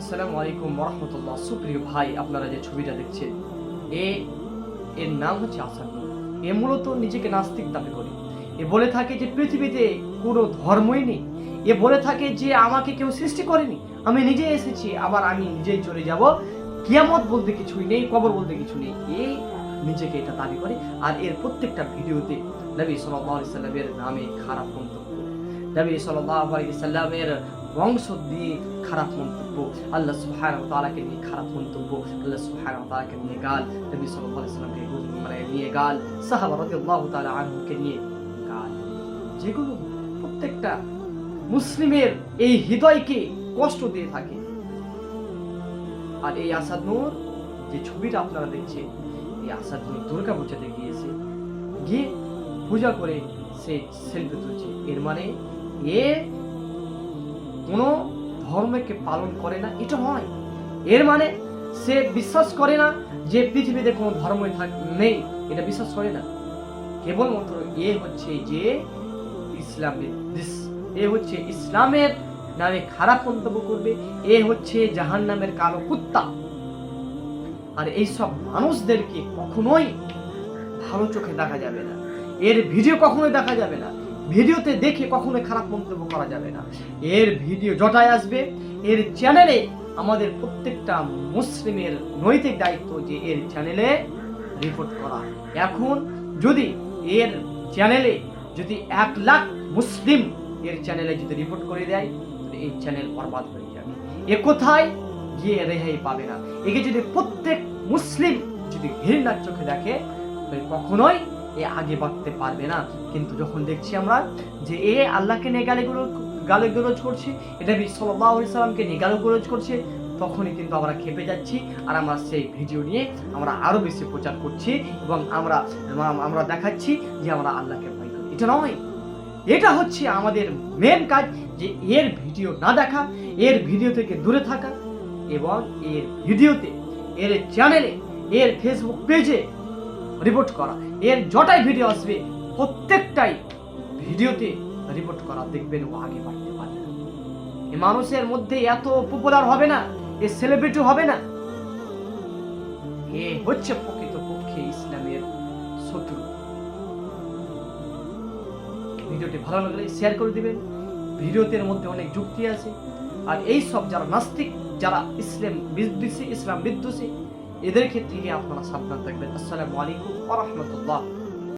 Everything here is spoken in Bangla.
আসসালামু আলাইকুম রহমতুল্লাহ সুপ্রিয় ভাই, আপনারা যে ছবিটা দেখছেন, এ, এর নাম হচ্ছে আসাদ এ মূলত নিজেকে নাস্তিক দাবি করে। এ বলে থাকে যে পৃথিবীতে কোনো ধর্মই নেই। এ বলে থাকে যে আমাকে কেউ সৃষ্টি করেনি। আমি নিজে এসেছি, আবার আমি নিজেই চলে যাব। কিয়ামত বলতে কিছুই নেই, কবর বলতে কিছু নেই। এই নিজেকে এটা দাবি করে। আর এর প্রত্যেকটা ভিডিওতে নবী আলাইহি সাল্লামের নামে খারাপ মন্তব্য। নবী সাল্লাল্লাহু আলাইহি সাল্লামের বংশ দিয়ে খারাপ মন্তব্য। আল্লাহ সুবহানাহু ওয়া তাআলাকে নিয়ে খারাপ মন্তব্য, আল্লাহ সুবহানাহু ওয়া তাআলাকে নিয়ে গাল, নবী সাল্লামকে মানে নিয়ে গাল, সাহাবা রাদিয়াল্লাহু তাআলা আনহুকে নিয়ে গাল। যেগুলো প্রত্যেকটা মুসলিমের এই হৃদয়কে কষ্ট দিয়ে থাকে। আর এই আসাদ নূর, যে ছবিটা আপনারা দেখছেন, এই আসাদ নূর দুর্গা পূজাতে গিয়েছে। গিয়ে পূজা করে সে সেলফি তুলছে। এর মানে এ কোনো ধর্মকে পালন করে না, এটা নয়। এর মানে সে বিশ্বাস করে না যে পৃথিবীতে কোনো ধর্মই থাক নেই। এটা বিশ্বাস করে না। কেবলমাত্র এ হচ্ছে যে ইসলামের এ হচ্ছে ইসলামের নামে খারাপ মন্তব্য করবে। এ হচ্ছে জাহান নামের কালো কুত্তা। আর এইসব মানুষদেরকে কখনোই ভালো চোখে দেখা যাবে না। এর ভিডিও কখনোই দেখা যাবে না। ভিডিওতে দেখে কখনোই খারাপ মন্তব্য করা যাবে না। এর ভিডিও জটায় আসবে। এর চ্যানেলে আমাদের প্রত্যেকটা মুসলিমের নৈতিক দায়িত্ব যে এর চ্যানেলে রিপোর্ট করা। এখন যদি এর চ্যানেলে যদি এক লাখ মুসলিম এর চ্যানেলে যদি রিপোর্ট করে দেয়, তাহলে এই চ্যানেল বরবাদ হয়ে যাবে। এ কোথায় গিয়ে রেহাই পাবে না। একে যদি প্রত্যেক মুসলিম যদি ঘৃণার চোখে দেখে, তাহলে কখনোই এ আগে বাড়তে পারবে না। কিন্তু যখন দেখছি আমরা যে এ আল্লাহকে নিয়ে গালিগুলো গালিগুলোজ করছে এটা বি সাল্লাল্লাহু আলাইহি সাল্লামকে নিয়ে গালিগুলোজ করছে, তখনই কিন্তু আমরা খেপে যাচ্ছি আর আমরা সেই ভিডিও নিয়ে আমরা আরও বেশি প্রচার করছি এবং আমরা আমরা দেখাচ্ছি যে আমরা আল্লাহকে ভয় করি। এটা নয়। এটা হচ্ছে আমাদের মেন কাজ যে এর ভিডিও না দেখা, এর ভিডিও থেকে দূরে থাকা এবং এর ভিডিওতে, এর চ্যানেলে এর ফেসবুক পেজে রিপোর্ট করা। এর যটাই ভিডিও আসবে, প্রত্যেকটাই ভিডিওতে রিপোর্ট করা দেখবেন ও আগে বাড়তে পারবে না। এ মানুষের মধ্যে এত পপুলার হবে না, এ সেলিব্রিটি হবে না। এ হচ্ছে প্রকৃত পক্ষে ইসলামের শত্রু। ভিডিওটি ভালো লাগলে শেয়ার করে দিবেন। ভিডিওটির মধ্যে অনেক যুক্তি আছে। আর এই সব যারা নাস্তিক, যারা ইসলাম বিদ্বেষী ইসলাম বিদ্বেষী এদের ক্ষেত্রে থেকে আপনারা সাবধান থাকবেন আসসালামু আলাইকুম ওয়া রাহমাতুল্লাহ